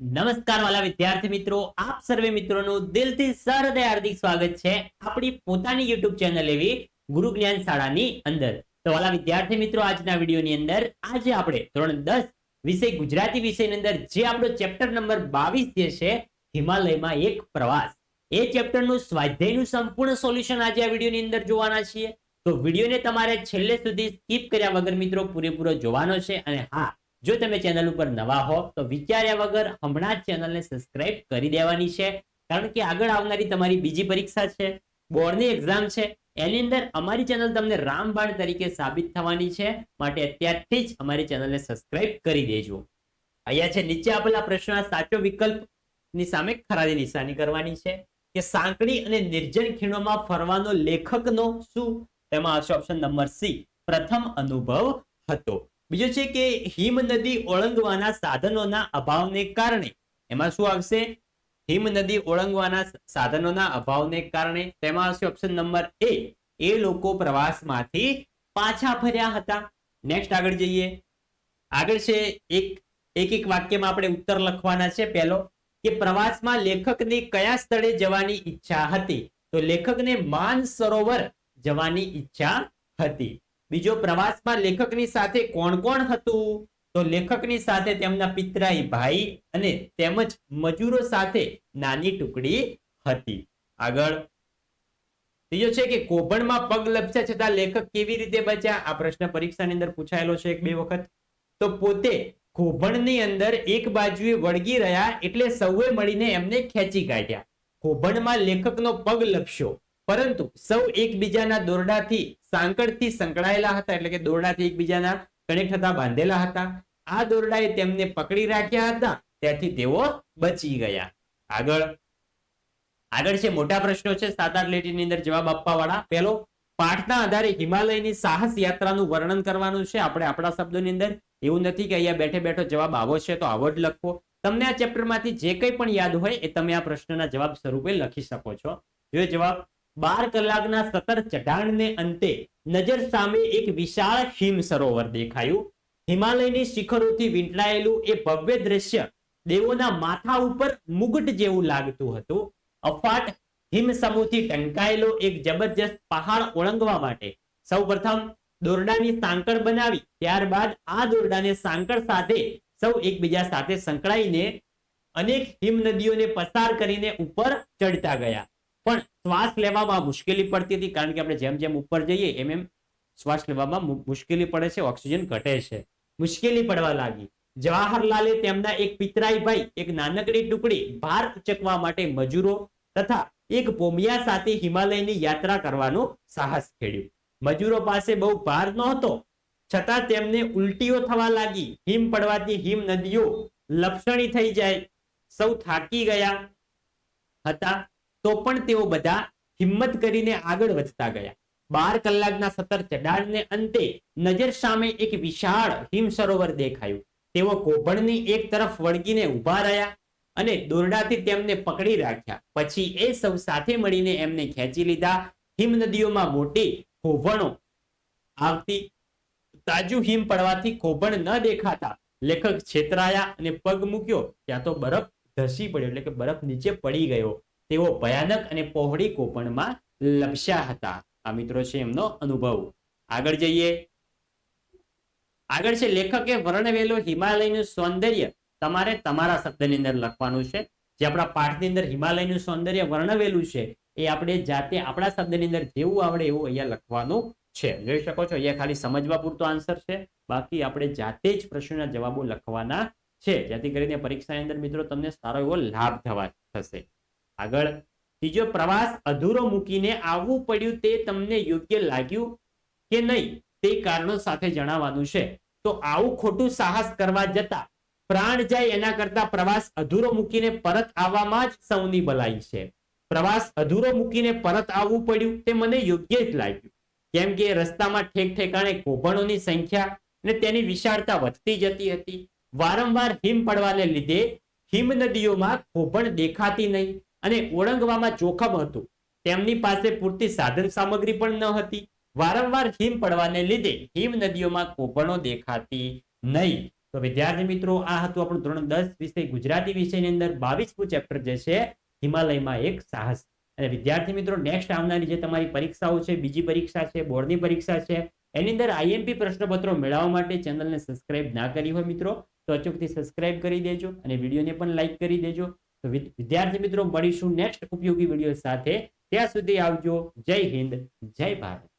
નમસ્કાર વાલા વિદ્યાર્થી મિત્રો, આપ સર્વે મિત્રોનું દિલથી સહૃદય હાર્દિક સ્વાગત છે આપણી પોતાની યુટ્યુબ ચેનલ એવી ગુરુ જ્ઞાન શાળાની અંદર. તો વાલા વિદ્યાર્થી મિત્રો, આજના વિડીયોની અંદર આજે આપણે ધોરણ દસ વિષય ગુજરાતી વિષયની અંદર જે આપણો ચેપ્ટર નંબર બાવીસ જે છે, હિમાલયમાં એક પ્રવાસ. એ ચેપ્ટરનું સ્વાધ્યાયનું સંપૂર્ણ સોલ્યુશન આજે આ વિડીયોની અંદર જોવાના છીએ. તો વિડીયોને તમારે છેલ્લે સુધી સ્કીપ કર્યા વગર મિત્રો, પૂરેપૂરો જોવાનો છે અને હા જો તમે ચેનલ ઉપર નવા હો, તો વિચાર્યા વગર હમણાં જ ચેનલને સબસ્ક્રાઇબ કરી દેવાની છે. કારણ કે આગળ આવનારી તમારી બીજી પરીક્ષા છે, બોર્ડની એક્ઝામ છે. એની અંદર અમારી ચેનલ તમને રામબાણ તરીકે સાબિત થવાની છે. માટે અત્યારથી જ અમારી ચેનલને સબસ્ક્રાઇબ કરી દેજો. અહીંયા છે, નીચે આપેલા પ્રશ્નના સાચો વિકલ્પની સામે ખરાની નિશાની કરવાની છે કે સાંકડી અને નિર્જન ખીણોમાં ફરવાનો લેખકનો શું? તેમાં આવશે ઓપ્શન નંબર સી, પ્રથમ અનુભવ હતો. બીજો છે કે હિમ નદી ઓળંગવાના સાધનોના અભાવને કારણે. એમાં શું આવશે? હિમ નદી ઓળંગવાના સાધનોના અભાવને કારણે. તેમાં આવશે ઓપ્શન નંબર એ એ લોકો પ્રવાસમાંથી પાછા ફર્યા હતા. નેક્સ્ટ આગળ જઈએ. આગળ છે એક એક એક વાક્યમાં આપણે ઉત્તર લખવાના છે પહેલો, કે પ્રવાસમાં લેખકને કયા સ્થળે જવાની ઈચ્છા હતી? તો લેખકને માન સરોવર જવાની ઈચ્છા હતી. બીજો પ્રવાસમાં લેખકની સાથે કોણ કોણ હતું? તો લેખકની સાથે તેમના પિતરાઈ ભાઈ અને તેમજ મજૂરો સાથે નાની ટુકડી હતી. આગળ. ત્રીજો છે કે કોભણમાં પગ લપસ્યા છતાં લેખક કેવી રીતે બચ્યા? આ પ્રશ્ન પરીક્ષાની અંદર પૂછાયેલો છે એક બે વખત. તો પોતે કોભણની અંદર એક બાજુએ વળગી રહ્યા એટલે સૌએ મળીને એમને ખેંચી કાઢ્યા. કોભણમાં લેખકનો પગ લપસ્યો. પરંતુ સૌ એકબીજાના દોરડાથી સાંકળથી સંકળાયેલા હતા એટલે કે દોરડાથી એકબીજાના કનેક્ટ હતા, બાંધેલા હતા. આ દોરડાએ તેમને પકડી રાખ્યા હતા. ત્યાંથી તેઓ બચી ગયા. આગળ. આગળ છે મોટા પ્રશ્નો છે. સાત આઠ લીટીની અંદર જવાબ આપવા વાળા પહેલો, પાઠના આધારે હિમાલયની સાહસ યાત્રાનું વર્ણન કરવાનું છે. આપણે આપણા શબ્દોની અંદર એવું નથી કે અહીંયા બેઠે બેઠો જવાબ આવો છે, તો આવો જ લખવો. તમને આ ચેપ્ટરમાંથી જે કંઈ પણ યાદ હોય એ તમે આ પ્રશ્નના જવાબ સ્વરૂપે લખી શકો છો. જો જવાબ બાર કલાકના સતત ચઢાણને અંતે નજર સામે એક વિશાળ હિમ સરોવર દેખાયું. હિમાલયની શિખરોથી વીંટળાયેલું એ ભવ્ય દ્રશ્ય દેવોના માથા ઉપર મુગટ જેવું લાગતું હતું. અફાટ હિમ સમૂહથી ટંકાયેલો એક જબરજસ્ત પહાડ ઓળંગવા માટે સૌપ્રથમ દોરડાની સાંકળ બનાવી, ત્યારબાદ આ દોરડાને સાંકળ સાથે સૌ એકબીજા સાથે સંકળાઈને અનેક હિમ નદીઓને પસાર કરીને ઉપર ચડતા ગયા. પણ શ્વાસ લેવામાં મુશ્કેલી પડતી હતી કારણ કે આપણે જેમ જેમ ઉપર જઈએ, એમ એમ શ્વાસ લેવામાં મુશ્કેલી પડે છે, ઓક્સિજન ઘટે છે. મુશ્કેલી પડવા લાગી. જવાહરલાલે તેમના એક પિતરાઈ એક નાનકડી ટુકડી ભાર ઉચકવા માટે મજૂરો તથા એક પોમિયા સાથે હિમાલયની યાત્રા કરવાનું સાહસ ખેડ્યું. મજૂરો પાસે બહુ ભાર નહોતો, છતાં તેમને ઉલટીઓ થવા લાગી. હિમ પડવાથી હિમ નદીઓ લપસણી થઈ જાય. સૌ થાકી ગયા હતા. તો પણ તેઓ બધા હિંમત કરીને આગળ વધતા ગયા. બાર કલાકના સતત ચઢાણને અંતે નજર સામે એક વિશાળ હિમ સરોવર દેખાયું. તેઓ કોભણની એક તરફ વળગીને ઊભા રહ્યા અને દોરડાથી તેમને પકડી રાખ્યા. પછી એ સૌ સાથે મળીને એમને ખેંચી લીધા. હિમ નદીઓમાં મોટી કોભણો આવતી તાજું હિમ પડવાથી કોભણ ન દેખાતા લેખક છેતરાયા અને પગ મૂક્યો. ત્યાં તો બરફ ધસી પડ્યો, એટલે કે બરફ નીચે પડી ગયો. તેઓ ભયાનક અને પહોળી કોપણમાં લપસ્યા હતા. આ મિત્રો છે એમનો અનુભવ. આગળ જઈએ. આગળ છે લેખકે વર્ણવેલો હિમાલયનું સૌંદર્ય. તમારે તમારા શબ્દની અંદર લખવાનું છે. જે આપણા પાઠની અંદર હિમાલયનું સૌંદર્ય વર્ણવેલું છે, એ આપણે જાતે આપણા શબ્દની અંદર જેવું આવડે એવું અહીંયા લખવાનું છે. જોઈ શકો છો, અહીંયા ખાલી સમજવા પૂરતો આન્સર છે. બાકી આપણે જાતે જ પ્રશ્નના જવાબો લખવાના છે. જેથી કરીને પરીક્ષાની અંદર મિત્રો તમને સારો એવો લાભ થવા થશે. આગળ, ત્રીજો, પ્રવાસ અધૂરો મૂકીને આવવું પડ્યું તે તમને યોગ્ય લાગ્યું કે નહીં તે કારણો સાથે જણાવવાનું છે. તો આવું ખોટું સાહસ કરવા જતા પ્રાણ જાય એના કરતા પ્રવાસ અધૂરો મૂકીને પરત આવવામાં જ સૌની ભલાઈ છે. પ્રવાસ અધૂરો મૂકીને પરત આવવું પડ્યું તે મને યોગ્ય જ લાગ્યું. કેમ કે રસ્તામાં ઠેક ઠેકાણે કોભણોની સંખ્યા અને તેની વિશાળતા વધતી જતી હતી. વારંવાર હિમ પડવાને લીધે હિમ નદીઓમાં કોભણ દેખાતી નહીં. અને ઓળંગવામાં જોખમ હતું. તેમની પાસે પૂરતી સાધન સામગ્રી પણ ન હતી. વારંવાર હિમ પડવાને લીધે હિમ નદીઓમાં કોપણો દેખાતી નહીં. તો વિદ્યાર્થી મિત્રો, આ હતું આપણું ધોરણ દસ વિષય ગુજરાતી વિષયની અંદર બાવીસમું ચેપ્ટર જે છે, હિમાલયમાં એક સાહસ. અને વિદ્યાર્થી મિત્રો નેક્સ્ટ આવનારી જે તમારી પરીક્ષાઓ છે, બીજી પરીક્ષા છે, બોર્ડની પરીક્ષા છે, એની અંદર આઈએમપી પ્રશ્નપત્રો મેળવવા માટે ચેનલને સબસ્ક્રાઇબ ના કરી હોય મિત્રો, તો અચૂકથી સબસ્ક્રાઇબ કરી દેજો અને વિડીયોને પણ લાઇક કરી દેજો. તો વિદ્યાર્થી મિત્રો, મળીશું નેક્સ્ટ ઉપયોગી વીડિયો સાથે. ત્યાં સુધી આવજો. જય હિન્દ. જય ભારત.